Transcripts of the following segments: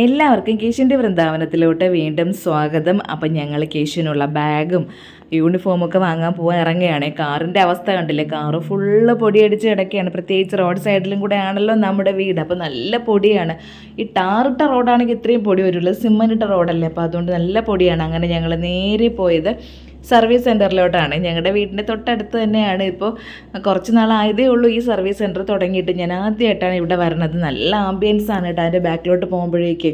എല്ലാവർക്കും കേശുവിന്റെ വൃന്ദാവനത്തിലോട്ട് വീണ്ടും സ്വാഗതം. അപ്പം ഞങ്ങൾ കേശുവിനുള്ള ബാഗും യൂണിഫോമൊക്കെ വാങ്ങാൻ പോകാൻ ഇറങ്ങുകയാണ്. കാറിന്റെ അവസ്ഥ കണ്ടില്ലേ? കാറ് ഫുള്ള് പൊടിയടിച്ച് കിടക്കുകയാണ്. പ്രത്യേകിച്ച് റോഡ് സൈഡിലും കൂടെ ആണല്ലോ നമ്മുടെ വീട്. അപ്പോൾ നല്ല പൊടിയാണ്. ഈ ടാറിട്ട റോഡാണെങ്കിൽ ഇത്രയും പൊടി വരുള്ളൂ. സിമ്മനിട്ട റോഡല്ലേ? അപ്പോൾ അതുകൊണ്ട് നല്ല പൊടിയാണ്. അങ്ങനെ ഞങ്ങൾ നേരെ പോയത്. സർവീസ് സെന്ററിലോട്ടാണ് ഞങ്ങളുടെ വീടിന്റെ തൊട്ടടുത്ത് തന്നെയാണ്. ഇപ്പോൾ കുറച്ച് നാളായതേ ഉള്ളൂ ഈ സർവീസ് സെന്റർ തുടങ്ങിയിട്ട്. ഞാൻ ആദ്യമായിട്ടാണ് ഇവിടെ വരണത്. നല്ല ആംബിയൻസ് ആണ് കേട്ടോ അതിന്റെ ബാക്കിലോട്ട് പോകുമ്പോഴേക്ക്.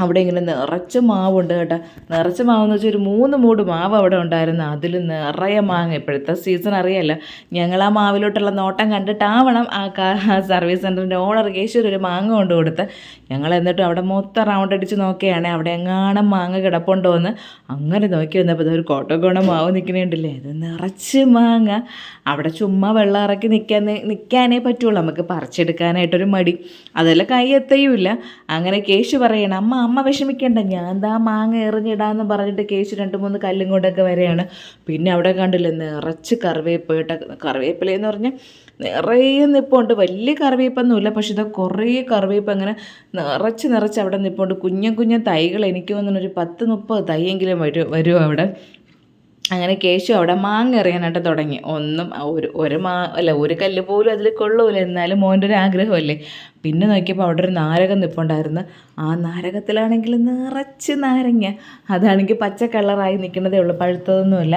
അവിടെ ഇങ്ങനെ നിറച്ച് മാവുണ്ട് കേട്ടോ. നിറച്ച് മാവെന്ന് വെച്ചാൽ ഒരു മൂന്ന് മൂട് മാവ് അവിടെ ഉണ്ടായിരുന്നു. അതിൽ നിറയെ മാങ്ങ. ഇപ്പോഴത്തെ സീസൺ അറിയാമല്ലോ ഞങ്ങൾ ആ മാവിലോട്ടുള്ള നോട്ടം കണ്ടിട്ടാവണം ആ സർവീസ് സെന്ററിന്റെ ഓണർ കേശ്വർ ഒരു മാങ്ങ കൊണ്ട് കൊടുത്ത്. ഞങ്ങൾ എന്നിട്ട് അവിടെ മൊത്തം റൗണ്ട് അടിച്ച് നോക്കുകയാണ് അവിടെ എങ്ങാണം മാങ്ങ കിടപ്പുണ്ടോ എന്ന് അങ്ങനെ നോക്കി വന്നപ്പോൾ ഒരു കോട്ടക്കോണ മാവ് നിൽക്കണേണ്ടില്ലേ അത് നിറച്ച് മാങ്ങ. അവിടെ ചുമ്മാ വെള്ളം ഇറക്കി നിൽക്കാൻ നിൽക്കാനേ പറ്റുള്ളൂ. നമുക്ക് പറിച്ചെടുക്കാനായിട്ടൊരു മടി. അതെല്ലാം കൈ എത്തയുമില്ല. അങ്ങനെ കേശു പറയണം അമ്മ അമ്മ വിഷമിക്കേണ്ട ഞാൻ എന്താ മാങ്ങ എറിഞ്ഞിടാന്ന് പറഞ്ഞിട്ട് കേസ് രണ്ട് മൂന്ന് കല്ലും കൊണ്ടൊക്കെ വരെയാണ് പിന്നെ അവിടെ കണ്ടില്ല നിറച്ച് കറിവേപ്പ് കേട്ട കറിവേപ്പിലെന്ന് പറഞ്ഞാൽ നിറയെ നിപ്പുണ്ട്. വലിയ കറിവേപ്പൊന്നുമില്ല പക്ഷെ ഇതാ കുറേ കറിവേപ്പ് അങ്ങനെ നിറച്ച് നിറച്ച് അവിടെ നിപ്പുണ്ട്. കുഞ്ഞൻ കുഞ്ഞൻ തൈകൾ എനിക്ക് ഒരു പത്ത് മുപ്പത് തൈയെങ്കിലും വരും വരും അവിടെ. അങ്ങനെ കേശു അവിടെ മാങ്ങ എറിയാനായിട്ട് തുടങ്ങി. ഒന്നും ഒരു ഒരു മാ അല്ല ഒരു കല്ല് പോലും അതിൽ കൊള്ളൂല എന്നാലും മോന്റെ ഒരു ആഗ്രഹമല്ലേ. പിന്നെ നോക്കിയപ്പോൾ അവിടെ ഒരു നാരകം നിൽപ്പുണ്ടായിരുന്നു ആ നാരകത്തിലാണെങ്കിൽ നിറച്ച് നാരങ്ങ. അതാണെങ്കിൽ പച്ച കളറായി നിൽക്കുന്നതേ ഉള്ളൂ പഴുത്തതൊന്നുമില്ല.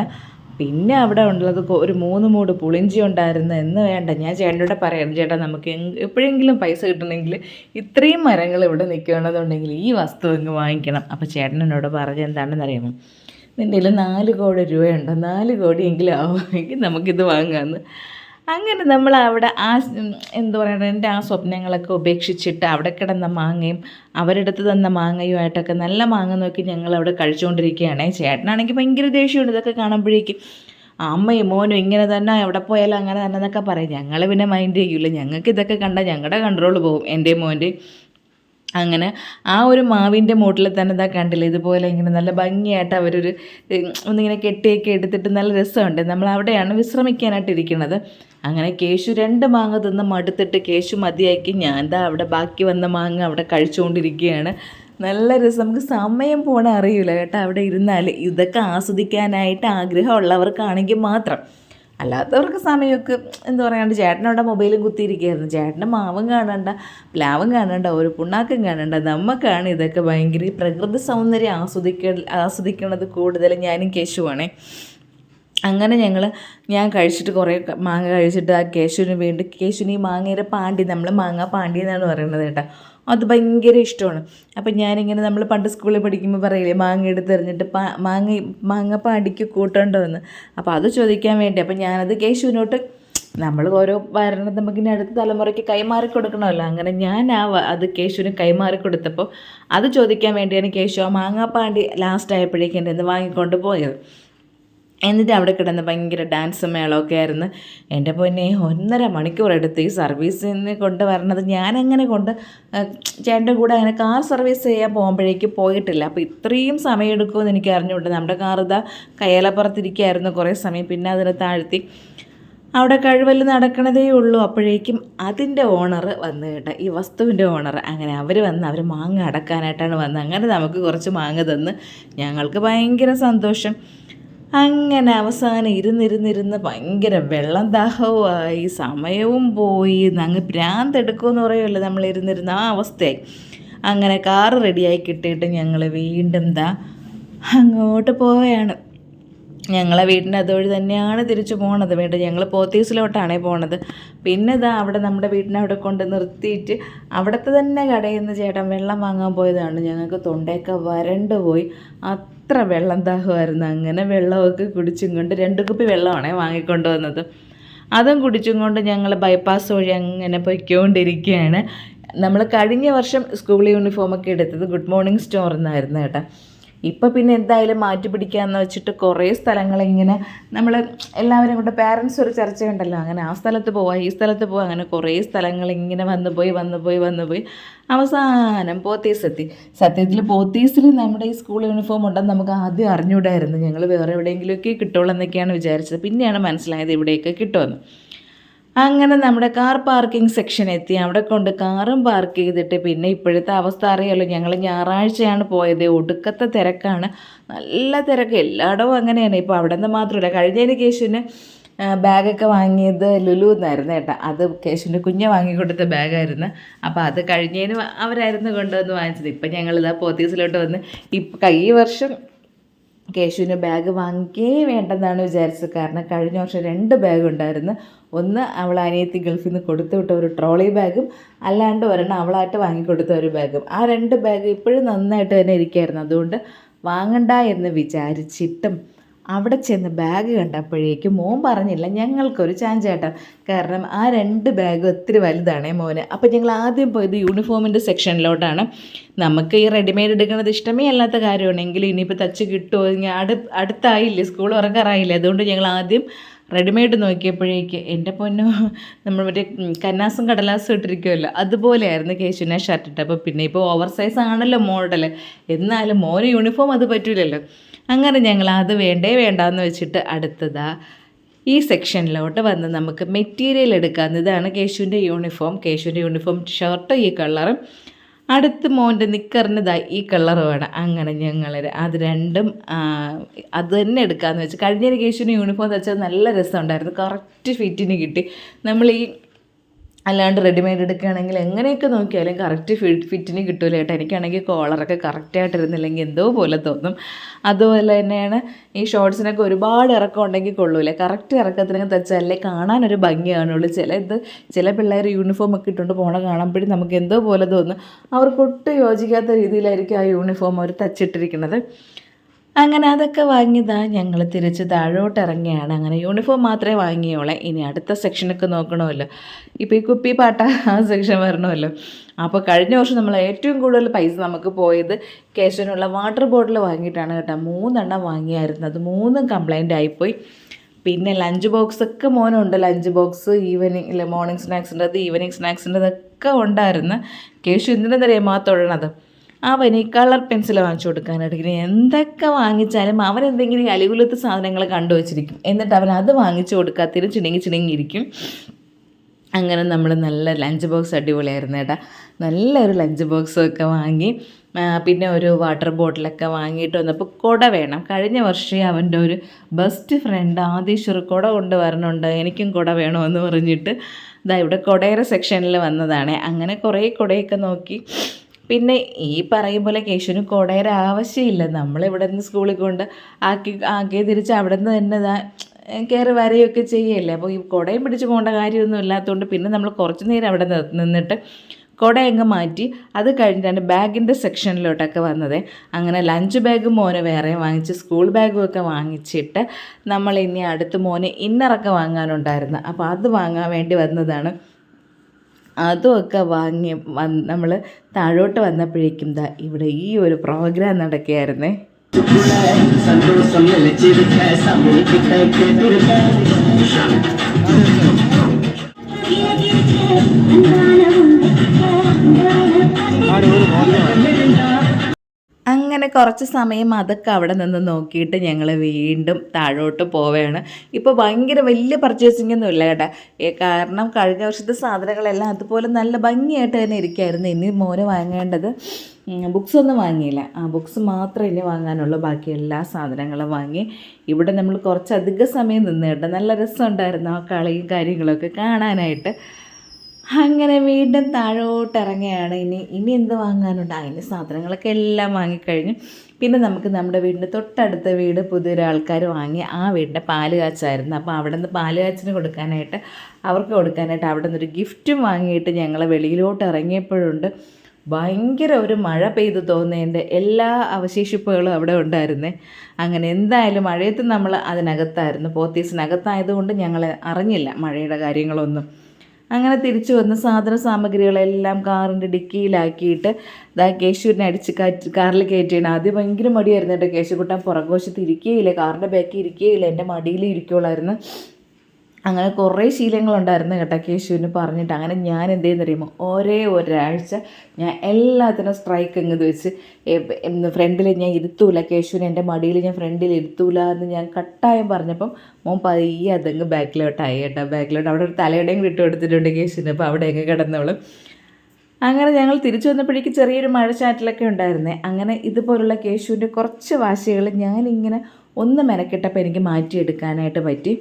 പിന്നെ അവിടെ ഉള്ളത് ഒരു മൂന്ന് മൂട് പുളിഞ്ചി ഉണ്ടായിരുന്നു. എന്ന് വേണ്ട ഞാൻ ചേട്ടനോട് പറയാം ചേട്ടാ നമുക്ക് എപ്പോഴെങ്കിലും പൈസ കിട്ടണമെങ്കിൽ ഇത്രയും മരങ്ങൾ ഇവിടെ നിൽക്കുകയാണെന്നുണ്ടെങ്കിൽ ഈ വസ്തു ഇങ്ങ് വാങ്ങിക്കണം. അപ്പോൾ ചേട്ടൻ എന്നോട് പറഞ്ഞത് അറിയാമോ നിന്റെ കയ്യിൽ നാല് കോടി രൂപയുണ്ടോ? നാല് കോടിയെങ്കിലും ആവുമെങ്കിൽ നമുക്കിത് വാങ്ങാമെന്ന് അങ്ങനെ നമ്മൾ അവിടെ ആ എന്താ പറയുക എന്റെ ആ സ്വപ്നങ്ങളൊക്കെ ഉപേക്ഷിച്ചിട്ട് അവിടെ കിടന്ന മാങ്ങയും അവരെടുത്ത് തന്ന മാങ്ങയുമായിട്ടൊക്കെ നല്ല മാങ്ങ നോക്കി ഞങ്ങൾ അവിടെ കഴിച്ചുകൊണ്ടിരിക്കുകയാണ്. ചേട്ടനാണെങ്കിൽ ഭയങ്കര ദേഷ്യമുണ്ട് ഇതൊക്കെ കാണുമ്പോഴേക്കും. അമ്മയും മോനും ഇങ്ങനെ തന്നെ എവിടെ പോയാലും അങ്ങനെ തന്നെ എന്നൊക്കെ പറയും. ഞങ്ങൾ പിന്നെ മൈൻഡ് ചെയ്യില്ല ഞങ്ങൾക്ക് ഇതൊക്കെ കണ്ടാൽ ഞങ്ങളുടെ കൺട്രോൾ പോകും എന്റെയും മോന്റെയും അങ്ങനെ ആ ഒരു മാവിന്റെ മൂട്ടിൽ തന്നെ ഇതാ കണ്ടില്ലേ? ഇതുപോലെ ഇങ്ങനെ നല്ല ഭംഗിയായിട്ട് അവരൊരു ഒന്നിങ്ങനെ കെട്ടിയൊക്കെ എടുത്തിട്ട് നല്ല രസമുണ്ട്. നമ്മൾ അവിടെയാണ് വിശ്രമിക്കാനായിട്ട് ഇരിക്കുന്നത്. അങ്ങനെ കേശു രണ്ട് മാങ്ങ തിന്ന് മടുത്തിട്ട് കേശു മതിയാക്കി ഞാൻ എന്താ അവിടെ ബാക്കി വന്ന മാങ്ങ അവിടെ കഴിച്ചുകൊണ്ടിരിക്കുകയാണ്. നല്ല രസം. നമുക്ക് സമയം പോണ അറിയില്ല കേട്ടോ അവിടെ ഇരുന്നാൽ ഇതൊക്കെ ആസ്വദിക്കാനായിട്ട് ആഗ്രഹമുള്ളവർക്കാണെങ്കിൽ മാത്രം. അല്ലാത്തവർക്ക് സമയമൊക്കെ എന്താ പറയാണ്ട് ചേട്ടനവിടെ മൊബൈലും കുത്തിയിരിക്കുകയായിരുന്നു. ചേട്ടന്റെ മാവും കാണണ്ട പ്ലാവും കാണണ്ട ഒരു പുണ്ണാക്കും കാണണ്ട. നമുക്കാണ് ഇതൊക്കെ ഭയങ്കര പ്രകൃതി സൗന്ദര്യം ആസ്വദിക്ക ആസ്വദിക്കുന്നത് കൂടുതൽ ഞാനും കേശുവാണേ. അങ്ങനെ ഞങ്ങൾ ഞാൻ കഴിച്ചിട്ട് കുറേ മാങ്ങ കഴിച്ചിട്ട് ആ കേശുവിന് വീണ്ടും കേശുവിന് ഈ മാങ്ങയുടെ പാണ്ടി നമ്മൾ മാങ്ങ പാണ്ടി എന്നാണ് പറയുന്നത് കേട്ടോ. അത് ഭയങ്കര ഇഷ്ടമാണ്. അപ്പം ഞാനിങ്ങനെ നമ്മൾ പണ്ട് സ്കൂളിൽ പഠിക്കുമ്പോൾ പറയില്ലേ മാങ്ങ എടുത്ത് എറിഞ്ഞിട്ട് പാ മാങ്ങ മാങ്ങ പാണ്ടിക്ക് കൂട്ടുണ്ടോ എന്ന് അപ്പോൾ അത് ചോദിക്കാൻ വേണ്ടി. അപ്പം ഞാനത് കേശുവിനോട്ട് നമ്മൾ ഓരോ വരണം നമുക്ക് ഇനി അടുത്ത തലമുറയ്ക്ക് കൈമാറി കൊടുക്കണമല്ലോ. അങ്ങനെ ഞാൻ ആ അത് കേശുവിന് കൈമാറി കൊടുത്തപ്പോൾ അത് ചോദിക്കാൻ വേണ്ടിയാണ് കേശു ആ മാങ്ങാപ്പാണ്ടി ലാസ്റ്റ് ആയപ്പോഴേക്കും എന്റെ വാങ്ങിക്കൊണ്ട് പോയത്. എന്നിട്ട് അവിടെ കിടന്ന് ഭയങ്കര ഡാൻസ് മേളമൊക്കെ ആയിരുന്നു. എന്റെ പൊന്നെ ഒന്നര മണിക്കൂർ എടുത്ത് ഈ സർവീസിൽ നിന്ന് കൊണ്ടുവരണത് ഞാനങ്ങനെ കൊണ്ട് ചേട്ടന്റെ കൂടെ അങ്ങനെ കാർ സർവീസ് ചെയ്യാൻ പോകുമ്പോഴേക്ക് പോയിട്ടില്ല. അപ്പോൾ ഇത്രയും സമയം എടുക്കുമെന്ന് എനിക്ക് അറിഞ്ഞുകൊണ്ട് നമ്മുടെ കാർ ഇതാ കയ്യാലപ്പുറത്തിരിക്കുകയായിരുന്നു കുറേ സമയം. പിന്നെ അതിനെ താഴ്ത്തി അവിടെ കഴിവൽ നടക്കണതേ ഉള്ളൂ. അപ്പോഴേക്കും അതിന്റെ ഓണർ വന്ന് കേട്ടോ ഈ വസ്തുവിന്റെ ഓണർ അങ്ങനെ അവർ വന്ന് അവർ മാങ്ങ അടക്കാനായിട്ടാണ് വന്നത്. അങ്ങനെ നമുക്ക് കുറച്ച് മാങ്ങ തന്ന് ഞങ്ങൾക്ക് ഭയങ്കര സന്തോഷം. അങ്ങനെ അവസാനം ഇരുന്നിരുന്നിരുന്ന് ഭയങ്കര വെള്ളം ദാഹവുമായി സമയവും പോയി അങ്ങ് ഭ്രാന്തെടുക്കുമെന്ന് പറയുമല്ലോ നമ്മൾ ഇരുന്നിരുന്ന ആ അവസ്ഥയായി. അങ്ങനെ കാറ് റെഡിയായി കിട്ടിയിട്ട് ഞങ്ങൾ വീണ്ടും ദാ അങ്ങോട്ട് പോവുകയാണ്. ഞങ്ങളെ വീടിന്റെ അതുവഴി തന്നെയാണ് തിരിച്ചു പോണത്. വീണ്ടും ഞങ്ങൾ പോത്തീസിലോട്ടാണേ പോണത്. പിന്നെ ഇതാ അവിടെ നമ്മുടെ വീടിനെ അവിടെ കൊണ്ട് നിർത്തിയിട്ട് അവിടുത്തെ തന്നെ കടയിൽ നിന്ന് ചേട്ടൻ വെള്ളം വാങ്ങാൻ പോയതാണ്. ഞങ്ങൾക്ക് തൊണ്ടയൊക്കെ വരണ്ട് പോയി. അത്ര വെള്ളം ദാഹമായിരുന്നു. അങ്ങനെ വെള്ളമൊക്കെ കുടിച്ചും കൊണ്ട് രണ്ട് കുപ്പി വെള്ളമാണേ വാങ്ങിക്കൊണ്ട് വന്നത് അതും കുടിച്ചും കൊണ്ട് ഞങ്ങൾ ബൈപ്പാസ് വഴി അങ്ങനെ പൊയ്ക്കൊണ്ടിരിക്കുകയാണ്. നമ്മൾ കഴിഞ്ഞ വർഷം സ്കൂൾ യൂണിഫോമൊക്കെ എടുത്തത് ഗുഡ് മോർണിംഗ് സ്റ്റോർ എന്നായിരുന്നു കേട്ടോ. ഇപ്പം പിന്നെ എന്തായാലും മാറ്റി പിടിക്കാമെന്ന് വെച്ചിട്ട് കുറേ സ്ഥലങ്ങളിങ്ങനെ നമ്മൾ എല്ലാവരും കൂടെ പാരൻസ് ഒരു ചർച്ചയുണ്ടല്ലോ. അങ്ങനെ ആ സ്ഥലത്ത് പോവാം ഈ സ്ഥലത്ത് പോവാം അങ്ങനെ കുറേ സ്ഥലങ്ങൾ ഇങ്ങനെ വന്നു പോയി വന്നു പോയി വന്നു പോയി. അവസാനം പോത്തീസ് എത്തി. സത്യത്തിൽ പോത്തീസിൽ നമ്മുടെ ഈ സ്കൂൾ യൂണിഫോം ഉണ്ടെന്ന് നമുക്ക് ആദ്യം അറിഞ്ഞൂടായിരുന്നു. ഞങ്ങൾ വേറെ എവിടെയെങ്കിലുമൊക്കെ കിട്ടുള്ളൂ എന്നൊക്കെയാണ് വിചാരിച്ചത്. പിന്നെയാണ് മനസ്സിലായത് ഇവിടെയൊക്കെ കിട്ടുമെന്ന്. അങ്ങനെ നമ്മുടെ കാർ പാർക്കിംഗ് സെക്ഷൻ എത്തി. അവിടെ കൊണ്ട് കാറും പാർക്ക് ചെയ്തിട്ട് പിന്നെ ഇപ്പോഴത്തെ അവസ്ഥ അറിയാലോ. ഞങ്ങൾ ഞായറാഴ്ചയാണ് പോയത്. ഒടുക്കത്തെ തിരക്കാണ്. നല്ല തിരക്ക്. എല്ലായിടവും അങ്ങനെയാണ്. ഇപ്പോൾ അവിടെ നിന്ന് മാത്രമല്ല കഴിഞ്ഞതിന് കേശുവിന് ബാഗൊക്കെ വാങ്ങിയത് ലുലു എന്നായിരുന്നു കേട്ടോ. അത് കേശുവിന്റെ കുഞ്ഞ് വാങ്ങിക്കൊടുത്ത ബാഗായിരുന്നു അപ്പോൾ അത് കഴിഞ്ഞതിന് അവരായിരുന്നു കൊണ്ടുവന്ന് വാങ്ങിച്ചത്. ഇപ്പം ഞങ്ങളിതാ പോത്തീസിലോട്ട് വന്ന്. ഇപ്പം ഈ വർഷം കേശുവിന് ബാഗ് വാങ്ങിക്കേ വേണ്ടെന്നാണ് വിചാരിച്ചത്. കാരണം കഴിഞ്ഞ വർഷം രണ്ട് ബാഗ് ഉണ്ടായിരുന്നു. ഒന്ന് അവൾ അനിയത്തി ഗൾഫിൽ നിന്ന് കൊടുത്തു വിട്ട ഒരു ട്രോളി ബാഗും അല്ലാണ്ട് ഒരെണ്ണം അവളായിട്ട് വാങ്ങിക്കൊടുത്ത ഒരു ബാഗും ആ രണ്ട് ബാഗ് ഇപ്പോഴും നന്നായിട്ട് തന്നെ ഇരിക്കുകയായിരുന്നു അതുകൊണ്ട് വാങ്ങണ്ട എന്ന് വിചാരിച്ചിട്ടും അവിടെ ചെന്ന് ബാഗ് കണ്ടപ്പോഴേക്കും മോൻ പറഞ്ഞില്ല ഞങ്ങൾക്കൊരു ചാഞ്ചാട്ടം കാരണം ആ രണ്ട് ബാഗ് ഒത്തിരി വലുതാണേ മോന്. അപ്പോൾ ഞങ്ങൾ ആദ്യം പോയത് യൂണിഫോമിന്റെ സെക്ഷനിലോട്ടാണ് നമുക്ക് ഈ റെഡിമെയ്ഡ് എടുക്കുന്നത് ഇഷ്ടമേ അല്ലാത്ത കാര്യമാണെങ്കിൽ ഇനിയിപ്പോൾ തച്ച് കിട്ടുമോ ഇനി അടു അടുത്തായില്ലേ? സ്കൂൾ ഉറങ്ങാറായില്ലേ അതുകൊണ്ട് ഞങ്ങൾ ആദ്യം റെഡിമെയ്ഡ് നോക്കിയപ്പോഴേക്ക് എന്റെ പൊന്നു നമ്മൾ മറ്റേ കന്നാസും കടലാസും ഇട്ടിരിക്കുമല്ലോ അതുപോലെയായിരുന്നു കേശുവിനെ ഷർട്ട് ഇട്ടപ്പോൾ പിന്നെ ഇപ്പോൾ ഓവർ സൈസ് ആണല്ലോ മോഡൽ എന്നാലും മോന് യൂണിഫോം അത് പറ്റില്ലല്ലോ അങ്ങനെ ഞങ്ങൾ അത് വേണ്ടേ വേണ്ടാന്ന് വെച്ചിട്ട് അടുത്തതാ ഈ സെക്ഷനിലോട്ട് വന്ന് നമുക്ക് മെറ്റീരിയൽ എടുക്കാം. ഇതാണ് കേശുവിന്റെ യൂണിഫോം. കേശുവിന്റെ യൂണിഫോം ഷർട്ട് ഈ കളറും. അടുത്ത് മോന്റെ നിക്കറിന്റെതായി ഈ കളർ വേണം. അങ്ങനെ ഞങ്ങൾ അത് രണ്ടും അത് തന്നെ എടുക്കാമെന്ന് വെച്ച് കഴിഞ്ഞ കേശുവിന് യൂണിഫോം തച്ചാൽ നല്ല രസമുണ്ടായിരുന്നു. കറക്റ്റ് ഫിറ്റിന് കിട്ടി. നമ്മൾ ഈ അല്ലാണ്ട് റെഡിമെയ്ഡ് എടുക്കുകയാണെങ്കിൽ എങ്ങനെയൊക്കെ നോക്കിയാലും കറക്റ്റ് ഫിറ്റ് ഫിറ്റിന് കിട്ടൂല കേട്ടോ എനിക്കാണെങ്കിൽ കോളറൊക്കെ കറക്റ്റായിട്ട് ഇരുന്നില്ലെങ്കിൽ എന്തോ പോലെ തോന്നും. അതുപോലെ തന്നെയാണ് ഈ ഷോർട്സിനൊക്കെ ഒരുപാട് ഇറക്കം ഉണ്ടെങ്കിൽ കൊള്ളൂല. കറക്റ്റ് ഇറക്കത്തിനൊക്കെ തച്ചാലേ കാണാനൊരു ഭംഗിയാണുള്ളൂ. ചില ഇത് ചില പിള്ളേർ യൂണിഫോം ഒക്കെ ഇട്ടുകൊണ്ട് പോണ കാണുമ്പോഴും നമുക്ക് എന്തോ പോലെ തോന്നും. അവർക്ക് ഒട്ടും യോജിക്കാത്ത രീതിയിലായിരിക്കും ആ യൂണിഫോം അവർ തച്ചിട്ടിരിക്കുന്നത്. അങ്ങനെ അതൊക്കെ വാങ്ങിയതാ. ഞങ്ങൾ തിരിച്ച് താഴോട്ട് ഇറങ്ങിയാണ് അങ്ങനെ യൂണിഫോം മാത്രമേ വാങ്ങിയോളെ ഇനി അടുത്ത സെക്ഷനൊക്കെ നോക്കണമല്ലോ. ഇപ്പോൾ ഈ കുപ്പി പാട്ട ആ സെക്ഷൻ വരണമല്ലോ. അപ്പോൾ കഴിഞ്ഞ വർഷം നമ്മൾ ഏറ്റവും കൂടുതൽ പൈസ നമുക്ക് പോയത് കേശവനുള്ള വാട്ടർ ബോട്ടിൽ വാങ്ങിയിട്ടാണ് കേട്ടോ. മൂന്നെണ്ണം വാങ്ങിയായിരുന്നു. അത് മൂന്നും കംപ്ലൈന്റ് ആയിപ്പോയി. പിന്നെ ലഞ്ച് ബോക്സ് ഒക്കെ മോനുണ്ട്. ലഞ്ച് ബോക്സ് ഈവനിങ് ഇല്ല മോർണിംഗ് സ്നാക്സിന്റെ അത് ഈവനിങ് സ്നാക്സിന്റെ അതൊക്കെ ഉണ്ടായിരുന്നു. കേശു എന്തിനെന്നറിയാമോ ആ തൊഴണത്? അവന് കളർ പെൻസിൽ വാങ്ങിച്ചു കൊടുക്കാനായിട്ട് ഇങ്ങനെ എന്തൊക്കെ വാങ്ങിച്ചാലും അവൻ എന്തെങ്കിലും അലികുലത്ത് സാധനങ്ങൾ കണ്ടു വച്ചിരിക്കും. എന്നിട്ട് അവൻ അത് വാങ്ങിച്ചു കൊടുക്കാത്തതിന് ചിണങ്ങി ചിണങ്ങിയിരിക്കും അങ്ങനെ നമ്മൾ നല്ല ലഞ്ച് ബോക്സ് അടിപൊളിയായിരുന്നു കേട്ടോ നല്ലൊരു ലഞ്ച് ബോക്സൊക്കെ വാങ്ങി പിന്നെ ഒരു വാട്ടർ ബോട്ടിലൊക്കെ വാങ്ങിയിട്ട് വന്നപ്പോൾ കുട വേണം. കഴിഞ്ഞ വർഷം അവന്റെ ഒരു ബെസ്റ്റ് ഫ്രണ്ട് ആദീശ്വർ കുട കൊണ്ട് വരണുണ്ട് എനിക്കും കുട വേണമെന്ന് പറഞ്ഞിട്ട് ഇതാ ഇവിടെ കുടയുടെ സെക്ഷനിൽ വന്നതാണ്. അങ്ങനെ കുറേ കുടയൊക്കെ നോക്കി പിന്നെ ഈ പറയും പോലെ കേശുവിന് കുടയുടെ ആവശ്യമില്ല. നമ്മളിവിടെ നിന്ന് സ്കൂളിൽ കൊണ്ട് ആക്കി ആക്കി തിരിച്ച് അവിടെ നിന്ന് തന്നെ ഇതാ കയറി വരെയൊക്കെ ചെയ്യല്ലേ. അപ്പോൾ ഈ കുടയും പിടിച്ച് പോകേണ്ട കാര്യമൊന്നും ഇല്ലാത്തതുകൊണ്ട് പിന്നെ നമ്മൾ കുറച്ച് നേരം അവിടെ നിന്നിട്ട് കുട അങ്ങ് മാറ്റി. അത് കഴിഞ്ഞിട്ടാണ് ബാഗിന്റെ സെക്ഷനിലോട്ടൊക്കെ വന്നത്. അങ്ങനെ ലഞ്ച് ബാഗ് മോന് വേറെ വാങ്ങിച്ച് സ്കൂൾ ബാഗും ഒക്കെ വാങ്ങിച്ചിട്ട് നമ്മൾ ഇനി അടുത്ത് മോന് ഇന്നറൊക്കെ വാങ്ങാനുണ്ടായിരുന്നു. അപ്പോൾ അത് വാങ്ങാൻ വേണ്ടി വന്നതാണ്. അതുമൊക്കെ വാങ്ങി നമ്മൾ താഴോട്ട് വന്നപ്പോഴേക്കും ദാ ഇവിടെ ഈ ഒരു പ്രോഗ്രാം നടക്കുകയായിരുന്നേ. നിലച്ചിരിക്ക അങ്ങനെ കുറച്ച് സമയം അതൊക്കെ അവിടെ നിന്ന് നോക്കിയിട്ട് ഞങ്ങൾ വീണ്ടും താഴോട്ട് പോവുകയാണ്. ഇപ്പോൾ ഭയങ്കര വലിയ പർച്ചേസിംഗ് ഒന്നും ഇല്ല കേട്ടോ. കാരണം കഴിഞ്ഞ വർഷത്തെ സാധനങ്ങളെല്ലാം അതുപോലെ നല്ല ഭംഗിയായിട്ട് തന്നെ ഇരിക്കുമായിരുന്നു ഇനി മോന് വാങ്ങേണ്ടത് ബുക്സ് ഒന്നും വാങ്ങിയില്ല. ആ ബുക്സ് മാത്രമേ ഇനി വാങ്ങാനുള്ളൂ. ബാക്കി എല്ലാ സാധനങ്ങളും വാങ്ങി. ഇവിടെ നമ്മൾ കുറച്ചധികം സമയം നിന്ന് കേട്ടോ. നല്ല രസമുണ്ടായിരുന്നു ആ കളിയും കാര്യങ്ങളൊക്കെ കാണാനായിട്ട്. അങ്ങനെ വീണ്ടും താഴോട്ട് ഇറങ്ങുകയാണ് ഇനി ഇനി എന്ത് വാങ്ങാനുണ്ട്? അതിന്റെ സാധനങ്ങളൊക്കെ എല്ലാം വാങ്ങിക്കഴിഞ്ഞു. പിന്നെ നമുക്ക് നമ്മുടെ വീടിന്റെ തൊട്ടടുത്ത വീട് പുതിയൊരാൾക്കാർ വാങ്ങി ആ വീടിന്റെ പാൽ കാച്ചായിരുന്നു. അപ്പോൾ അവിടെ നിന്ന് പാൽ കാച്ചിന് കൊടുക്കാനായിട്ട് അവർക്ക് കൊടുക്കാനായിട്ട് അവിടെ നിന്നൊരു ഗിഫ്റ്റും വാങ്ങിയിട്ട് ഞങ്ങൾ വെളിയിലോട്ട് ഇറങ്ങിയപ്പോഴുണ്ട്. ഭയങ്കര ഒരു മഴ പെയ്തു തോന്നിയതിന്റെ എല്ലാ അവശേഷിപ്പുകളും അവിടെ ഉണ്ടായിരുന്നേ. അങ്ങനെ എന്തായാലും മഴയത്ത് നമ്മൾ അതിനകത്തായിരുന്നു. പോത്തീസിനകത്തായതുകൊണ്ട് ഞങ്ങൾ അറിഞ്ഞില്ല മഴയുടെ കാര്യങ്ങളൊന്നും. അങ്ങനെ തിരിച്ചു വന്ന് സാധന സാമഗ്രികളെല്ലാം കാറിന്റെ ഡിക്കിയിലാക്കിയിട്ട് ഇതാ കേശുവിനെ അടിച്ച് കാറ്റ് കാറിൽ കയറ്റിയാണ്. ആദ്യം ഭയങ്കര മടിയായിരുന്നു കേട്ടോ. കേശുക്കുട്ടൻ പുറകുവശത്ത് ഇരിക്കുകയില്ല കാറിന്റെ ബാക്കിൽ ഇരിക്കുകയില്ല എന്റെ മടിയിൽ ഇരിക്കുകയുള്ളായിരുന്നു അങ്ങനെ കുറേ ശീലങ്ങളുണ്ടായിരുന്നു കേട്ടോ കേശുവിന് പറഞ്ഞിട്ട്. അങ്ങനെ ഞാൻ എന്ത് ചെയ്യുന്നറിയുമോ ഒരേ ഒരാഴ്ച ഞാൻ എല്ലാത്തിനും സ്ട്രൈക്ക് അങ്ങ് വെച്ച് ഫ്രണ്ടിൽ ഞാൻ ഇരുത്തൂല. കേശുവിനെ എന്റെ മടിയിൽ ഞാൻ ഫ്രണ്ടിൽ ഇരുത്തൂല എന്ന് ഞാൻ കട്ടായം പറഞ്ഞപ്പം മോൻ പയ്യെ അതങ്ങ് ബാക്കിലോട്ടായി കേട്ടോ. ബാക്കിലോട്ട് അവിടെ ഒരു തലയുടെയും ഇട്ട് കൊടുത്തിട്ടുണ്ട് കേശുവിന്. അപ്പോൾ അവിടെ എങ്ങ് കിടന്നവളും. അങ്ങനെ ഞങ്ങൾ തിരിച്ചു വന്നപ്പോഴേക്ക് ചെറിയൊരു മഴച്ചാറ്റിലൊക്കെ ഉണ്ടായിരുന്നേ. അങ്ങനെ ഇതുപോലുള്ള കേശുവിന്റെ കുറച്ച് വാശികൾ ഞാനിങ്ങനെ ഒന്ന് മെനക്കെട്ടപ്പോൾ എനിക്ക് മാറ്റിയെടുക്കാനായിട്ട് പറ്റി.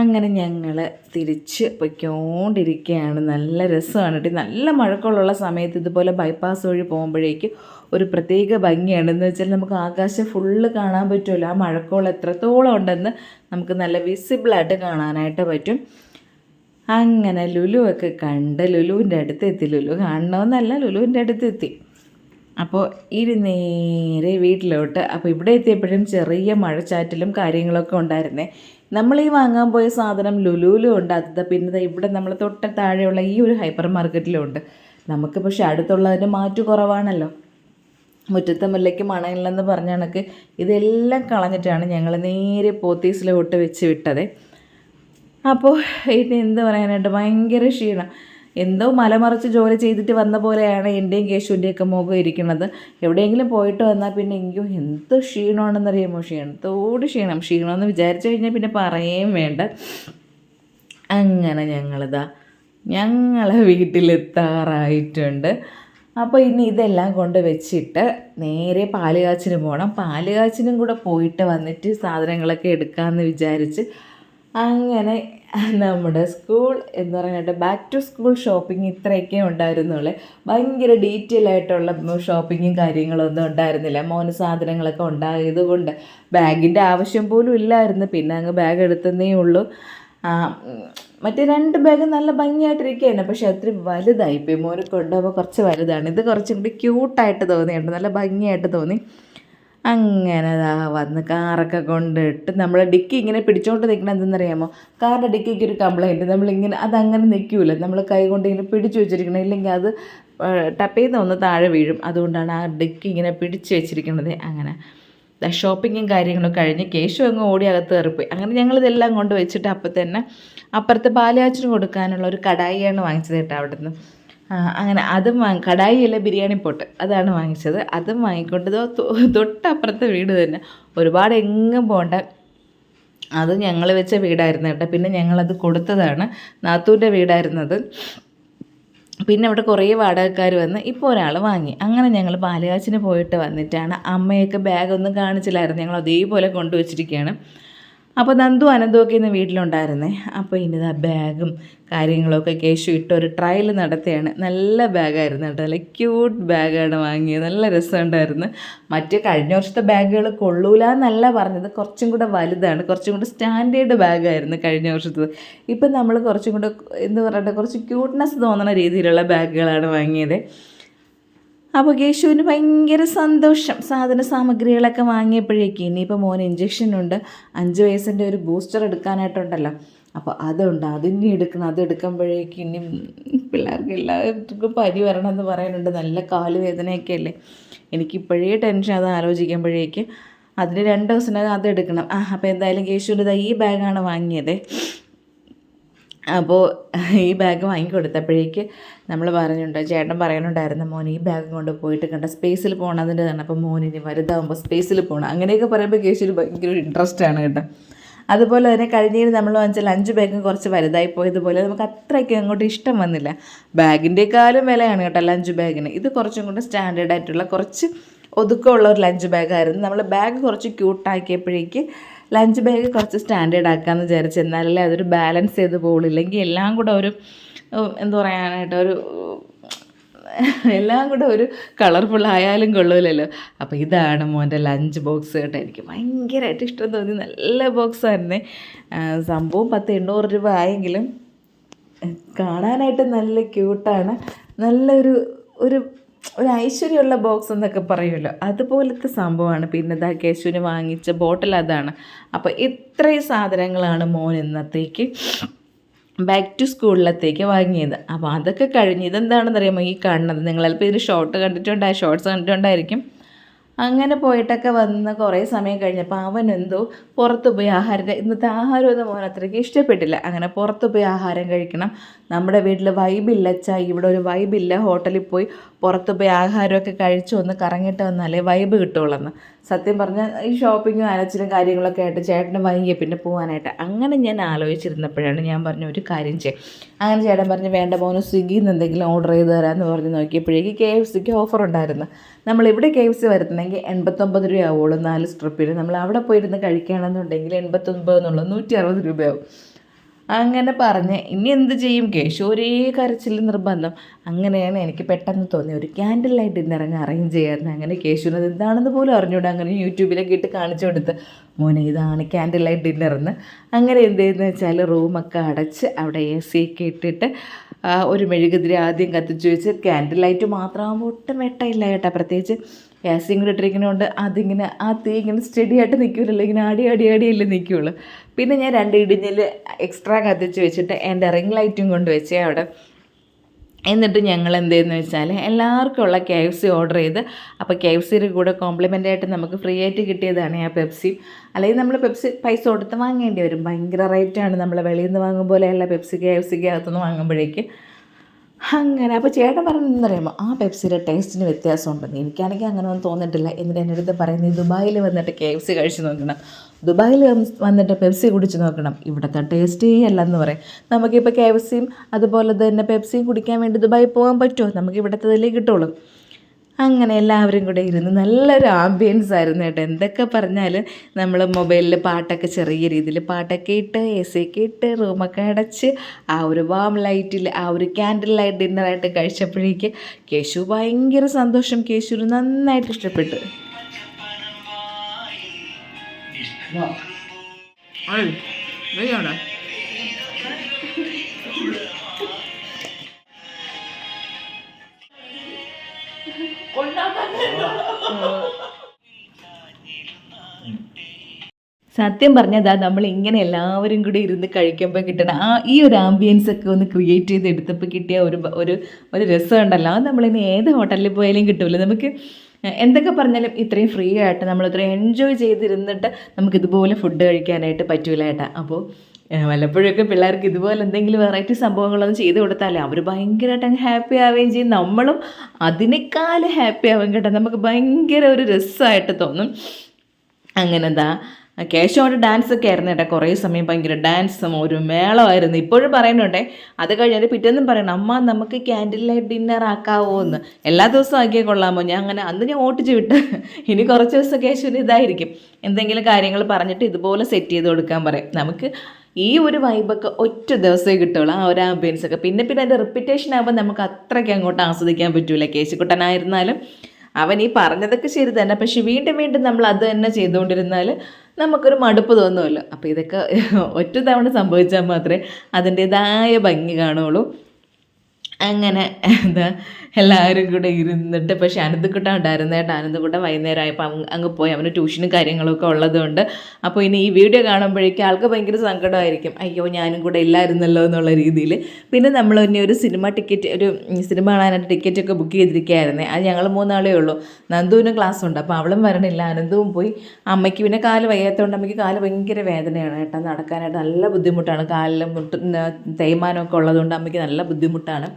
അങ്ങനെ ഞങ്ങൾ തിരിച്ച് പൊയ്ക്കൊണ്ടിരിക്കുകയാണ് നല്ല രസമാണ് കേട്ടോ നല്ല മഴക്കോളുള്ള സമയത്ത് ഇതുപോലെ ബൈപ്പാസ് വഴി പോകുമ്പോഴേക്ക് ഒരു പ്രത്യേക ഭംഗിയാണ്. എന്ന് വെച്ചാൽ നമുക്ക് ആകാശം ഫുള്ള് കാണാൻ പറ്റുമല്ലോ. ആ മഴക്കോളം എത്രത്തോളം ഉണ്ടെന്ന് നമുക്ക് നല്ല വിസിബിളായിട്ട് കാണാനായിട്ട് പറ്റും. അങ്ങനെ ലുലുവൊക്കെ കണ്ട് ലുലുവിന്റെ അടുത്ത് എത്തി ലുലു കാണണമെന്നല്ല ലുലുവിന്റെ അടുത്ത് എത്തി അപ്പോൾ ഇരു നേരെ വീട്ടിലോട്ട്. അപ്പോൾ ഇവിടെ എത്തിയപ്പോഴും ചെറിയ മഴച്ചാറ്റലും കാര്യങ്ങളൊക്കെ ഉണ്ടായിരുന്നേ. നമ്മൾ ഈ വാങ്ങാൻ പോയ സാധനം ലുലുവിലും ഉണ്ട്. അത് പിന്നെ ഇവിടെ നമ്മൾ തൊട്ട് താഴെയുള്ള ഈ ഒരു ഹൈപ്പർ മാർക്കറ്റിലും ഉണ്ട്. നമുക്ക് പക്ഷെ അടുത്തുള്ളതിന് മാറ്റു കുറവാണല്ലോ. മുറ്റത്തെ മുല്ലയ്ക്ക് മണയില്ലെന്ന് പറഞ്ഞ കണക്ക് ഇതെല്ലാം കളഞ്ഞിട്ടാണ് ഞങ്ങൾ നേരെ പോത്തീസിലോട്ട് വെച്ച് വിട്ടത്. അപ്പോൾ ഇനി എന്ത് പറയാനായിട്ട് ഭയങ്കര ക്ഷീണം. എന്തോ മലമറിച്ച് ജോലി ചെയ്തിട്ട് വന്ന പോലെയാണ് എന്റെയും കേശുവിന്റെയൊക്കെ മുഖം ഇരിക്കുന്നത്. എവിടെയെങ്കിലും പോയിട്ട് വന്നാൽ പിന്നെ എനിക്ക് എന്ത് ക്ഷീണമാണെന്നറിയാമോ? ക്ഷീണത്തോട് ക്ഷീണം. ക്ഷീണമെന്ന് വിചാരിച്ചു കഴിഞ്ഞാൽ പിന്നെ പറയുകയും വേണ്ട. അങ്ങനെ ഞങ്ങളിതാ ഞങ്ങളെ വീട്ടിലെത്താറായിട്ടുണ്ട്. അപ്പോൾ ഇനി ഇതെല്ലാം കൊണ്ട് വെച്ചിട്ട് നേരെ പാലുകാച്ചിന് പോകണം പാലുകാച്ചിനും കൂടെ പോയിട്ട് വന്നിട്ട് സാധനങ്ങളൊക്കെ എടുക്കാമെന്ന് വിചാരിച്ച് അങ്ങനെ നമ്മുടെ സ്കൂൾ എന്ന് പറഞ്ഞിട്ട് ബാക്ക് ടു സ്കൂൾ ഷോപ്പിംഗ് ഇത്രയൊക്കെ ഉണ്ടായിരുന്നുള്ളൂ. ഭയങ്കര ഡീറ്റെയിൽ ആയിട്ടുള്ള ഷോപ്പിങ്ങും കാര്യങ്ങളൊന്നും ഉണ്ടായിരുന്നില്ല. മോന് സാധനങ്ങളൊക്കെ ഉണ്ടായത് കൊണ്ട് ബാഗിന്റെ ആവശ്യം പോലും ഇല്ലായിരുന്നു. പിന്നെ അങ്ങ് ബാഗ് എടുത്തതേ ഉള്ളൂ. മറ്റേ രണ്ട് ബാഗ് നല്ല ഭംഗിയായിട്ടിരിക്കുകയാണ് പക്ഷെ ഒത്തിരി വലുതായിപ്പോയി മോന് കൊണ്ടുപോകുമ്പോൾ കുറച്ച് വലുതാണ്. ഇത് കുറച്ചും കൂടി ക്യൂട്ടായിട്ട് തോന്നിയിട്ടുണ്ട്. നല്ല ഭംഗിയായിട്ട് തോന്നി. അങ്ങനെ ദാ വന്ന് കാറൊക്കെ കൊണ്ടിട്ട് നമ്മൾ ഡിക്കി ഇങ്ങനെ പിടിച്ചുകൊണ്ട് നിൽക്കണം എന്തെന്നറിയാമോ? കാറിന്റെ ഡിക്കിക്ക് ഒരു കംപ്ലൈന്റ് നമ്മളിങ്ങനെ അതങ്ങനെ നിൽക്കില്ല നമ്മൾ കൈ കൊണ്ട് ഇങ്ങനെ പിടിച്ചു വെച്ചിരിക്കണം ഇല്ലെങ്കിൽ അത് ടപ്പേന്ന് ഒന്ന് താഴെ വീഴും. അതുകൊണ്ടാണ് ആ ഡിക്കി ഇങ്ങനെ പിടിച്ചു വെച്ചിരിക്കുന്നത് അങ്ങനെ. ഷോപ്പിങ്ങും കാര്യങ്ങളും കഴിഞ്ഞ് കേശു അങ്ങ് ഓടി അകത്ത് കയറിപ്പോയി. അങ്ങനെ ഞങ്ങളിതെല്ലാം കൊണ്ട് വെച്ചിട്ട് അപ്പം തന്നെ അപ്പുറത്ത് പാലാച്ചിന് കൊടുക്കാനുള്ള ഒരു കടായിയാണ് വാങ്ങിച്ചത് കേട്ടോ അവിടെ നിന്ന് അങ്ങനെ അതും വാങ്ങി കടായി അല്ല ബിരിയാണി പോട്ട് അതാണ് വാങ്ങിച്ചത്. അതും വാങ്ങിക്കൊണ്ട് തൊട്ടപ്പുറത്തെ വീട് തന്നെ. ഒരുപാട് എങ്ങും പോകണ്ട അത് ഞങ്ങൾ വെച്ച വീടായിരുന്നു കേട്ടോ. പിന്നെ ഞങ്ങളത് കൊടുത്തതാണ്. നാത്തൂന്റെ വീടായിരുന്നത്. പിന്നെ അവിടെ കുറേ വാടകക്കാർ വന്ന് ഇപ്പോൾ ഒരാൾ വാങ്ങി. അങ്ങനെ ഞങ്ങൾ പാലുകാച്ചിന് പോയിട്ട് വന്നിട്ടാണ്. അമ്മയൊക്കെ ബാഗൊന്നും കാണിച്ചില്ലായിരുന്നു. ഞങ്ങൾ അതേപോലെ കൊണ്ടുവച്ചിരിക്കുകയാണ്. അപ്പോൾ നന്ദു അനന്തുമൊക്കെ ഇന്ന് വീട്ടിലുണ്ടായിരുന്നേ. അപ്പോൾ ഇനിതാ ബാഗും കാര്യങ്ങളൊക്കെ കേശു ഇട്ട് ഒരു ട്രയൽ നടത്തിയാണ്. നല്ല ബാഗായിരുന്നു കേട്ടോ. നല്ല ക്യൂട്ട് ബാഗാണ് വാങ്ങിയത്. നല്ല രസമുണ്ടായിരുന്നു. മറ്റ് കഴിഞ്ഞ വർഷത്തെ ബാഗുകൾ കൊള്ളൂല എന്നല്ല പറഞ്ഞത്. കുറച്ചും കൂടെ വലുതാണ്. കുറച്ചും കൂടെ സ്റ്റാൻഡേർഡ് ബാഗായിരുന്നു കഴിഞ്ഞ വർഷത്തത്. ഇപ്പം നമ്മൾ കുറച്ചും കൂടെ എന്ന് പറയട്ടെ കുറച്ച് ക്യൂട്ട്നെസ് തോന്നുന്ന രീതിയിലുള്ള ബാഗുകളാണ് വാങ്ങിയത്. അപ്പോൾ കേശുവിന് ഭയങ്കര സന്തോഷം. സാധന സാമഗ്രികളൊക്കെ വാങ്ങിയപ്പോഴേക്ക് ഇനിയിപ്പോൾ മോന് ഇഞ്ചക്ഷൻ ഉണ്ട്. അഞ്ച് വയസ്സിന്റെ ഒരു ബൂസ്റ്റർ എടുക്കാനായിട്ടുണ്ടല്ലോ. അപ്പോൾ അതുണ്ട്. അതിനി എടുക്കണം. അത് എടുക്കുമ്പോഴേക്ക് ഇനി പിള്ളേർക്ക് എല്ലാവർക്കും പനി വരണമെന്ന് പറയാനുണ്ട്. നല്ല കാലുവേദനയൊക്കെ അല്ലേ? എനിക്കിപ്പോഴേ ടെൻഷൻ അത് ആലോചിക്കുമ്പോഴേക്ക്. അതിന് രണ്ട് ദിവസത്തിനകം അത് എടുക്കണം. ആ അപ്പോൾ എന്തായാലും കേശുവിന്റെ ഈ ബാഗാണ് വാങ്ങിയത്. അപ്പോൾ ഈ ബാഗ് വാങ്ങിക്കൊടുത്തപ്പോഴേക്ക് നമ്മൾ പറഞ്ഞിട്ടുണ്ട് ചേട്ടൻ പറയുന്നുണ്ടായിരുന്നു മോൻ ഈ ബാഗ് കൊണ്ട് പോയിട്ട് കണ്ട സ്പേസിൽ പോകണതിന്റെ തന്നെ അപ്പോൾ ഇനി വലുതാകുമ്പോൾ സ്പേസിൽ പോകണം അങ്ങനെയൊക്കെ പറയുമ്പോൾ കേശുവിന് ഭയങ്കര ഇൻട്രസ്റ്റ് ആണ് കേട്ടോ. അതുപോലെ തന്നെ കഴിഞ്ഞതിന് നമ്മൾ വാങ്ങിച്ച അഞ്ച് ബാഗ് കുറച്ച് വലുതായി പോയതുപോലെ നമുക്ക് അത്രയ്ക്ക് അങ്ങോട്ട് ഇഷ്ടം വന്നില്ല. ബാഗിന്റെക്കാളും വിലയാണ് കേട്ടോ ലഞ്ച് ബാഗിന് ഇത് കുറച്ചും കൂടെ സ്റ്റാൻഡേർഡ് ആയിട്ടുള്ള കുറച്ച് ഒതുക്കമുള്ള ഒരു ലഞ്ച് ബാഗായിരുന്നു നമ്മൾ ബാഗ് കുറച്ച് ക്യൂട്ടാക്കിയപ്പോഴേക്ക് ലഞ്ച് ബാഗ് കുറച്ച് സ്റ്റാൻഡേർഡ് ആക്കാമെന്ന് വിചാരിച്ചു എന്നാലല്ലേ അതൊരു ബാലൻസ് ചെയ്ത് പോകുള്ളൂ എല്ലാം കൂടെ ഒരു എന്താ പറയാനായിട്ട് ഒരു എല്ലാം കൂടെ ഒരു കളർഫുൾ ആയാലും കൊള്ളൂലല്ലോ. അപ്പോൾ ഇതാണ് മോന്റെ ലഞ്ച് ബോക്സ് കേട്ടോ. എനിക്ക് ഭയങ്കരമായിട്ട് ഇഷ്ടം തോന്നി. നല്ല ബോക്സ് ആയിരുന്നേ. സംഭവം പത്ത് എണ്ണൂറ് രൂപ ആയെങ്കിലും കാണാനായിട്ട് നല്ല ക്യൂട്ടാണ് നല്ലൊരു ഒരു ഒരു ഐശ്വര്യമുള്ള ബോക്സ് എന്നൊക്കെ പറയുമല്ലോ. അതുപോലത്തെ സംഭവമാണ്. പിന്നെ ദാ കേശുവിന് വാങ്ങിച്ച ബോട്ടിൽ അതാണ്. അപ്പോൾ ഇത്രയും സാധനങ്ങളാണ് മോൻ ഇന്നത്തേക്ക് ബാക്ക് ടു സ്കൂളിലത്തേക്ക് വാങ്ങിയത്. അപ്പോൾ അതൊക്കെ കഴിഞ്ഞ് ഇതെന്താണെന്ന് അറിയാമോ ഈ കാണുന്നത്? നിങ്ങൾ ഇതിന് ഷോർട്ട് കണ്ടിട്ടുണ്ടായി ഷോർട്ട്സ് കണ്ടിട്ടുണ്ടായിരിക്കും. അങ്ങനെ പോയിട്ടൊക്കെ വന്ന് കുറേ സമയം കഴിഞ്ഞപ്പോൾ അവൻ എന്തോ പുറത്ത് പോയി ആഹാരം ഇന്നത്തെ ആഹാരം ഒന്നും മോൻ അത്രയ്ക്ക് ഇഷ്ടപ്പെട്ടില്ല. അങ്ങനെ പുറത്ത് പോയി ആഹാരം കഴിക്കണം. നമ്മുടെ വീട്ടിൽ വൈബില്ല ചാ ഇവിടെ ഒരു വൈബില്ല ഹോട്ടലിൽ പോയി പുറത്ത് പോയി ആഹാരമൊക്കെ കഴിച്ചു ഒന്ന് കറങ്ങിയിട്ട് വന്നാലേ വൈബ് കിട്ടുള്ളൂ സത്യം പറഞ്ഞാൽ ഈ ഷോപ്പിങ്ങും അലച്ചിലും കാര്യങ്ങളൊക്കെ ആയിട്ട് ചേട്ടന് വൈകിയ പിന്നെ പോകാനായിട്ട് അങ്ങനെ ഞാൻ ആലോചിച്ചിരുന്നപ്പോഴാണ് ഞാൻ പറഞ്ഞ ഒരു കാര്യം ചെയ്യും. അങ്ങനെ ചേട്ടൻ പറഞ്ഞ് വേണ്ട പോകുന്ന സ്വിഗ്ഗിയിൽ നിന്ന് എന്തെങ്കിലും ഓർഡർ ചെയ്ത് തരാമെന്ന് പറഞ്ഞ് നോക്കിയപ്പോഴേക്ക് കെ എഫ് സിക്ക് ഓഫർ ഉണ്ടായിരുന്നു. നമ്മളിവിടെ കെ എഫ് സി വരുത്തുന്നെങ്കിൽ എൺപത്തൊമ്പത് രൂപയാവുള്ളൂ നാല് സ്ട്രിപ്പിന് നമ്മൾ അവിടെ പോയിരുന്ന് കഴിക്കുകയാണെന്നുണ്ടെങ്കിൽ എൺപത്തൊമ്പത് എന്നുള്ളത് നൂറ്റി അറുപത് രൂപയാവും. അങ്ങനെ പറഞ്ഞ് ഇനി എന്ത് ചെയ്യും? കേശു ഒരേ കരച്ചിൽ നിർബന്ധം. അങ്ങനെയാണ് എനിക്ക് പെട്ടെന്ന് തോന്നി ഒരു ക്യാൻഡിൽ ലൈറ്റ് ഇന്നിറങ്ങി അറേഞ്ച് ചെയ്യാറുണ്ട് അങ്ങനെ കേശുവിനത് എന്താണെന്ന് പോലും അറിഞ്ഞൂടാ. അങ്ങനെ യൂട്യൂബിലൊക്കെ ഇട്ട് കാണിച്ചു കൊടുത്ത്. മോനെ ഇതാണ് ക്യാൻഡിൽ ലൈറ്റ് ഡിന്നർ എന്ന് അങ്ങനെ എന്ത് ചെയ്യുന്നത് വെച്ചാൽ റൂമൊക്കെ അടച്ച് അവിടെ എ സി ഒക്കെ ഇട്ടിട്ട് ഒരു മെഴുകുതിരി ആദ്യം കത്തിച്ച് വെച്ച് ക്യാൻഡിൽ ലൈറ്റ് മാത്രമാകുമ്പോൾ ഒട്ടും വെട്ടയില്ല കേട്ടോ. പ്രത്യേകിച്ച് ഗ്യാസും കൂടെ ഇട്ടിരിക്കുന്നതുകൊണ്ട് അതിങ്ങനെ ആ തീ ഇങ്ങനെ സ്റ്റഡി ആയിട്ട് നിൽക്കില്ലല്ലോ ഇങ്ങനെ ആടി ആടി ആടിയല്ലേ നിൽക്കുകയുള്ളൂ പിന്നെ ഞാൻ രണ്ട് ഇടിഞ്ഞിൽ എക്സ്ട്രാ കത്തിച്ച് വെച്ചിട്ട് എന്റെ റിംഗ് ലൈറ്റും കൊണ്ട് വെച്ചേ അവിടെ എന്നിട്ട് ഞങ്ങൾ എന്ത് ചെയ്യുന്നു വെച്ചാൽ എല്ലാവർക്കും ഉള്ള കെ എഫ് സി ഓർഡർ ചെയ്ത് അപ്പോൾ കെ എഫ് സിയുടെ കൂടെ കോംപ്ലിമെന്റ് ആയിട്ട് നമുക്ക് ഫ്രീ ആയിട്ട് കിട്ടിയതാണ് ആ പെപ്സി അല്ലെങ്കിൽ നമ്മൾ പെപ്സി പൈസ കൊടുത്ത് വാങ്ങേണ്ടി വരും. ഭയങ്കര റേറ്റാണ് നമ്മൾ വെളിയിൽ നിന്ന് വാങ്ങും പോലെയല്ല പെപ്സി കെ എഫ് സിക്ക് അകത്തുനിന്ന് വാങ്ങുമ്പോഴേക്ക്. അങ്ങനെ അപ്പോൾ ചേട്ടൻ പറഞ്ഞതെന്ന് പറയുമ്പോൾ ആ പെപ്സിയുടെ ടേസ്റ്റിന് വ്യത്യാസമുണ്ടെന്ന് എനിക്കാണെങ്കിൽ അങ്ങനെ ഒന്നും തോന്നിയിട്ടില്ല. എന്നിട്ട് എന്റെ അടുത്ത് പറയുന്നത് ദുബായിൽ വന്നിട്ട് കെ എഫ് സി കഴിച്ച് നോക്കണം. ദുബായിൽ വന്നിട്ട് പെപ്സി കുടിച്ച് നോക്കണം. ഇവിടുത്തെ ടേസ്റ്റേ അല്ലെന്ന് പറയും. നമുക്കിപ്പോൾ കെ എഫ് സിയും അതുപോലെ തന്നെ പെപ്സിയും കുടിക്കാൻ വേണ്ടി ദുബായിൽ പോകാൻ പറ്റുമോ? നമുക്ക് ഇവിടുത്തെ ഇതിലേ കിട്ടുള്ളൂ. അങ്ങനെ എല്ലാവരും കൂടെ ഇരുന്ന് നല്ലൊരു ആംബിയൻസ് ആയിരുന്നു കേട്ടോ. എന്തൊക്കെ പറഞ്ഞാലും നമ്മൾ മൊബൈലിൽ പാട്ടൊക്കെ ചെറിയ രീതിയിൽ പാട്ടൊക്കെ ഇട്ട് എ സി ഒക്കെ ഇട്ട് റൂമൊക്കെ അടച്ച് ആ ഒരു വാം ലൈറ്റിൽ ആ ഒരു ക്യാൻഡിൽ ലൈറ്റ് ഡിന്നറായിട്ട് കഴിച്ചപ്പോഴേക്ക് കേശു ഭയങ്കര സന്തോഷം. കേശുവിന് നന്നായിട്ട് ഇഷ്ടപ്പെട്ടു. സത്യം പറഞ്ഞതാ നമ്മൾ ഇങ്ങനെ എല്ലാവരും കൂടി ഇരുന്ന് കഴിക്കുമ്പോൾ കിട്ടണ ആ ഈ ഒരു ആംബിയൻസ് ഒക്കെ ഒന്ന് ക്രിയേറ്റ് ചെയ്ത് എടുത്തപ്പോൾ കിട്ടിയ ഒരു ഒരു ഒരു രസം ഉണ്ടല്ലോ അത് നമ്മളിനി ഏത് ഹോട്ടലിൽ പോയാലും കിട്ടുമല്ലോ നമുക്ക് എന്തൊക്കെ പറഞ്ഞാലും ഇത്രയും ഫ്രീ ആയിട്ട് നമ്മൾ ഇത്രയും എൻജോയ് ചെയ്തിരുന്നിട്ട് നമുക്ക് ഇതുപോലെ ഫുഡ് കഴിക്കാനായിട്ട് പറ്റൂല അപ്പോൾ വല്ലപ്പോഴൊക്കെ പിള്ളേർക്ക് ഇതുപോലെ എന്തെങ്കിലും വെറൈറ്റി സംഭവങ്ങളൊന്നും ചെയ്ത് കൊടുത്താലേ അവർ ഭയങ്കരമായിട്ട് അങ്ങ് ഹാപ്പി ആവുകയും ചെയ്യും. നമ്മളും അതിനേക്കാൾ ഹാപ്പി ആവും കേട്ടോ. നമുക്ക് ഭയങ്കര ഒരു രസമായിട്ട് തോന്നും. അങ്ങനെ എന്താ കേശവന്റെ ഡാൻസ് ഒക്കെ ആയിരുന്നു കേട്ടോ കുറേ സമയം ഭയങ്കര ഡാൻസും ഒരു മേളമായിരുന്നു. ഇപ്പോഴും പറയുന്നുണ്ടേ. അത് കഴിഞ്ഞിട്ട് പിറ്റേന്നും പറയണം അമ്മ നമുക്ക് ക്യാൻഡിൽ ലൈറ്റ് ഡിന്നർ ആക്കാവോ എന്ന് എല്ലാ ദിവസവും ആക്കിയാൽ കൊള്ളാമോ? ഞാൻ അങ്ങനെ അന്ന് ഞാൻ ഓട്ടിച്ച് വിട്ട്. ഇനി കുറച്ച് ദിവസം കേശവന് ഇതായിരിക്കും. എന്തെങ്കിലും കാര്യങ്ങൾ പറഞ്ഞിട്ട് ഇതുപോലെ സെറ്റ് ചെയ്ത് കൊടുക്കാൻ പറയും. നമുക്ക് ഈ ഒരു വൈബൊക്കെ ഒറ്റ ദിവസമേ കിട്ടുള്ളൂ. ആ ഒരു ആംബിയൻസ് ഒക്കെ. പിന്നെ പിന്നെ അതിന്റെ റിപ്പിറ്റേഷൻ ആകുമ്പോൾ നമുക്ക് അത്രയ്ക്ക് അങ്ങോട്ട് ആസ്വദിക്കാൻ പറ്റൂല. കേശുക്കുട്ടനായിരുന്നാലും അവൻ ഈ പറഞ്ഞതൊക്കെ ശരി തന്നെ. പക്ഷെ വീണ്ടും വീണ്ടും നമ്മൾ അത് തന്നെ ചെയ്തുകൊണ്ടിരുന്നാൽ നമുക്കൊരു മടുപ്പ് തോന്നുമല്ലോ. അപ്പോൾ ഇതൊക്കെ ഒറ്റ തവണ സംഭവിച്ചാൽ മാത്രമേ അതിന്റേതായ ഭംഗി കാണുള്ളൂ അങ്ങനെ എന്താ എല്ലാവരും കൂടെ ഇരുന്നിട്ട് പക്ഷേ അനന്തക്കുട്ട ഉണ്ടായിരുന്നു കേട്ടോ അനന്തക്കുട്ട വൈകുന്നേരം ആയപ്പോൾ അങ്ങ് പോയി. അവന് ട്യൂഷനും കാര്യങ്ങളൊക്കെ ഉള്ളതുകൊണ്ട്. അപ്പോൾ ഇനി ഈ വീഡിയോ കാണുമ്പോഴേക്കും ആൾക്ക് ഭയങ്കര സങ്കടമായിരിക്കും. അയ്യോ ഞാനും കൂടെ ഇല്ലായിരുന്നല്ലോ എന്നുള്ള രീതിയിൽ. പിന്നെ നമ്മൾ ഇനി ഒരു സിനിമ ടിക്കറ്റ് ഒരു സിനിമ കാണാനായിട്ട് ടിക്കറ്റൊക്കെ ബുക്ക് ചെയ്തിരിക്കുകയായിരുന്നേ. അത് ഞങ്ങൾ മൂന്നാളേ ഉള്ളൂ. നന്ദുവിന് ക്ലാസ് ഉണ്ട്. അപ്പോൾ അവളും വരണില്ല. അനന്തവും പോയി. അമ്മയ്ക്ക് പിന്നെ കാൽ വയ്യാത്തതുകൊണ്ട് അമ്മയ്ക്ക് കാൽ ഭയങ്കര വേദനയാണ് കേട്ടോ. നടക്കാനായിട്ട് നല്ല ബുദ്ധിമുട്ടാണ്. കാലിൽ മുട്ട് തേയ്മാനമൊക്കെ ഉള്ളതുകൊണ്ട് അമ്മയ്ക്ക് നല്ല ബുദ്ധിമുട്ടാണ്.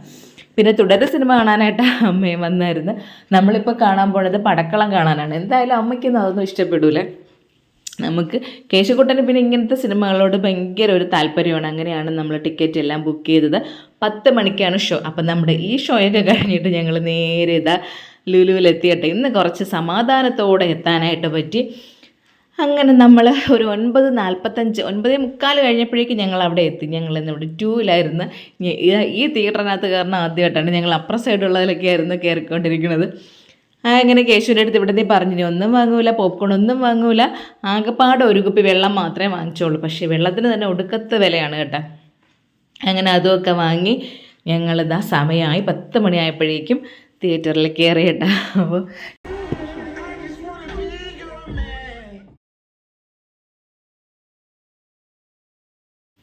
പിന്നെ തുടരെ സിനിമ കാണാനായിട്ട് അമ്മയും വന്നായിരുന്നു. നമ്മളിപ്പോൾ കാണാൻ പോണത് പടക്കളം കാണാനാണ്. എന്തായാലും അമ്മയ്ക്കൊന്നും അതൊന്നും ഇഷ്ടപ്പെടൂലേ. നമുക്ക് കേശുക്കുട്ടന് പിന്നെ ഇങ്ങനത്തെ സിനിമകളോട് ഭയങ്കര ഒരു താല്പര്യമാണ്. അങ്ങനെയാണ് നമ്മൾ ടിക്കറ്റ് എല്ലാം ബുക്ക് ചെയ്തത്. പത്ത് മണിക്കാണ് ഷോ. അപ്പം നമ്മുടെ ഈ ഷോയൊക്കെ കഴിഞ്ഞിട്ട് ഞങ്ങൾ നേരെ ഇതാ ലുലുവിലെത്തിയട്ടെ. ഇന്ന് കുറച്ച് സമാധാനത്തോടെ എത്താനായിട്ട് പറ്റി. അങ്ങനെ നമ്മൾ ഒരു ഒൻപത് നാൽപ്പത്തഞ്ച് ഒൻപത് മുക്കാൽ കഴിഞ്ഞപ്പോഴേക്കും ഞങ്ങൾ അവിടെ എത്തി ഞങ്ങൾ ഇന്ന് ഇവിടെ ടൂവിലായിരുന്നു ഈ തിയേറ്ററിനകത്ത് കാരണം ആദ്യമായിട്ടാണ് ഞങ്ങൾ അപ്പുറ സൈഡുള്ളതിലൊക്കെ ആയിരുന്നു കയറിക്കൊണ്ടിരിക്കുന്നത്. അങ്ങനെ കേശുവിന്റെ അടുത്ത് ഇവിടെ നീ പറഞ്ഞു ഒന്നും വാങ്ങൂല പോപ്കോൺ ഒന്നും വാങ്ങൂല. ആകെപ്പാട് ഒരു കുപ്പി വെള്ളം മാത്രമേ വാങ്ങിച്ചോളൂ. പക്ഷേ വെള്ളത്തിന് തന്നെ ഒടുക്കത്തെ വിലയാണ് കേട്ടോ. അങ്ങനെ അതുമൊക്കെ വാങ്ങി ഞങ്ങളിതാ സമയമായി പത്ത് മണിയായപ്പോഴേക്കും തിയേറ്ററിൽ കയറി കേട്ടോ. അപ്പോൾ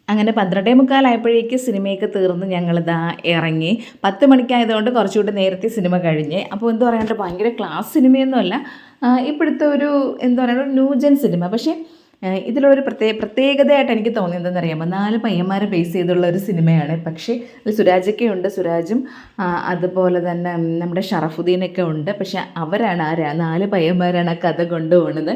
അങ്ങനെ പന്ത്രണ്ടേ മുക്കാലായപ്പോഴേക്ക് സിനിമയൊക്കെ തീർന്ന് ഞങ്ങളിതാ ഇറങ്ങി. പത്ത് മണിക്കായതുകൊണ്ട് കുറച്ചുകൂടി നേരത്തെ സിനിമ കഴിഞ്ഞ്. അപ്പോൾ എന്താ പറയാണ്ട് ഭയങ്കര ക്ലാസ് സിനിമയൊന്നുമല്ല. ഇപ്പോഴത്തെ ഒരു എന്താ പറയുക ഒരു ന്യൂജൻ സിനിമ. പക്ഷേ ഇതിലുള്ളൊരു പ്രത്യേക പ്രത്യേകതയായിട്ട് എനിക്ക് തോന്നിയത് എന്തെന്നറിയാമോ നാല് പയ്യന്മാരെ ബേസ് ചെയ്തുള്ള ഒരു സിനിമയാണ്. പക്ഷേ സുരാജൊക്കെ ഉണ്ട് സുരാജും അതുപോലെ തന്നെ നമ്മുടെ ഷറഫുദ്ദീനൊക്കെ ഉണ്ട്. പക്ഷേ അവരാണ് ആ നാല് പയ്യന്മാരാണ് ആ കഥ കൊണ്ടുപോകുന്നത്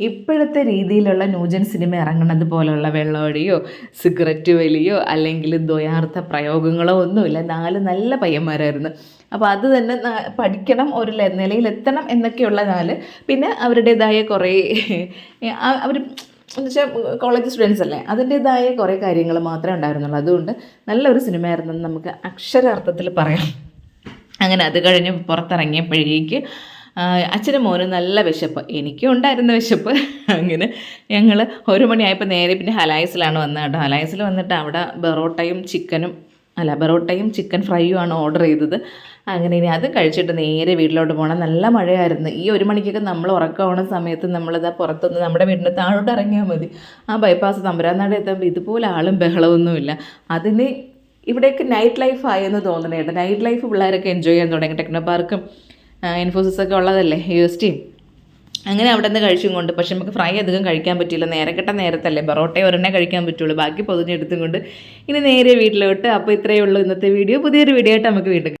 ഇപ്പോഴത്തെ രീതിയിലുള്ള ന്യൂജൻ സിനിമ ഇറങ്ങുന്നത് പോലുള്ള വെള്ളോടിയോ സിഗരറ്റ് വലിയോ അല്ലെങ്കിൽ ദ്വയാർത്ഥ പ്രയോഗങ്ങളോ ഒന്നുമില്ല. നാല് നല്ല പയ്യന്മാരായിരുന്നു. അപ്പോൾ അത് തന്നെ പഠിക്കണം ഒരു നിലയിലെത്തണം എന്നൊക്കെയുള്ള നാല്. പിന്നെ അവരുടേതായ കുറേ അവർ എന്നുവെച്ചാൽ കോളേജ് സ്റ്റുഡൻസ് അല്ലേ അതിന്റേതായ കുറേ കാര്യങ്ങൾ മാത്രമേ ഉണ്ടായിരുന്നുള്ളൂ. അതുകൊണ്ട് നല്ലൊരു സിനിമയായിരുന്നു നമുക്ക് അക്ഷരാർത്ഥത്തിൽ പറയാം. അങ്ങനെ അത് കഴിഞ്ഞ് പുറത്തിറങ്ങിയപ്പോഴേക്ക് അച്ഛനും മോനും നല്ല വിശപ്പ്. എനിക്കും ഉണ്ടായിരുന്ന വിശപ്പ്. അങ്ങനെ ഞങ്ങൾ ഒരു മണിയായപ്പോൾ നേരെ പിന്നെ ഹലായസിലാണ് വന്നത് കേട്ടോ. ഹലായസിൽ വന്നിട്ട് അവിടെ ബെറോട്ടയും ചിക്കനും അല്ല ബെറോട്ടയും ചിക്കൻ ഫ്രൈയും ആണ് ഓർഡർ ചെയ്തത്. അങ്ങനെ ഇനി അത് കഴിച്ചിട്ട് നേരെ വീട്ടിലോട്ട് പോകണം നല്ല മഴയായിരുന്നു. ഈ ഒരു മണിക്കൊക്കെ നമ്മൾ ഉറക്കമാവുന്ന സമയത്ത് നമ്മളിതാ പുറത്തുനിന്ന് നമ്മുടെ വീടിന്റെ താഴോട്ട് ഇറങ്ങിയാൽ മതി. ആ ബൈപ്പാസ് തമ്പുരാനാട് എത്തുമ്പോൾ ഇതുപോലെ ആളും ബഹളമൊന്നുമില്ല. അതിന് ഇവിടെയൊക്കെ നൈറ്റ് ലൈഫ് ആയെന്ന് തോന്നണേ കേട്ടോ. നൈറ്റ് ലൈഫ് പിള്ളേരൊക്കെ എൻജോയ് ചെയ്യാൻ തുടങ്ങി. ടെക്നോ പാർക്കും ഇൻഫോസിസ് ഒക്കെ ഉള്ളതല്ലേ യു എസ് ടിയും അങ്ങനെ അവിടെ നിന്ന് കഴിച്ചും കൊണ്ട് പക്ഷെ നമുക്ക് ഫ്രൈ അധികം കഴിക്കാൻ പറ്റില്ല നേരെ കെട്ട നേരത്തല്ലേ ബറോട്ടയെ ഒരെണ്ണേ കഴിക്കാൻ പറ്റുള്ളൂ. ബാക്കി പൊതിഞ്ഞെടുത്തും കൊണ്ട് ഇനി നേരെ വീട്ടിലോട്ട്. അപ്പോൾ ഇത്രയേ ഉള്ളൂ ഇന്നത്തെ വീഡിയോ. പുതിയൊരു വീഡിയോ ആയിട്ട് നമുക്ക് വീണ്ടും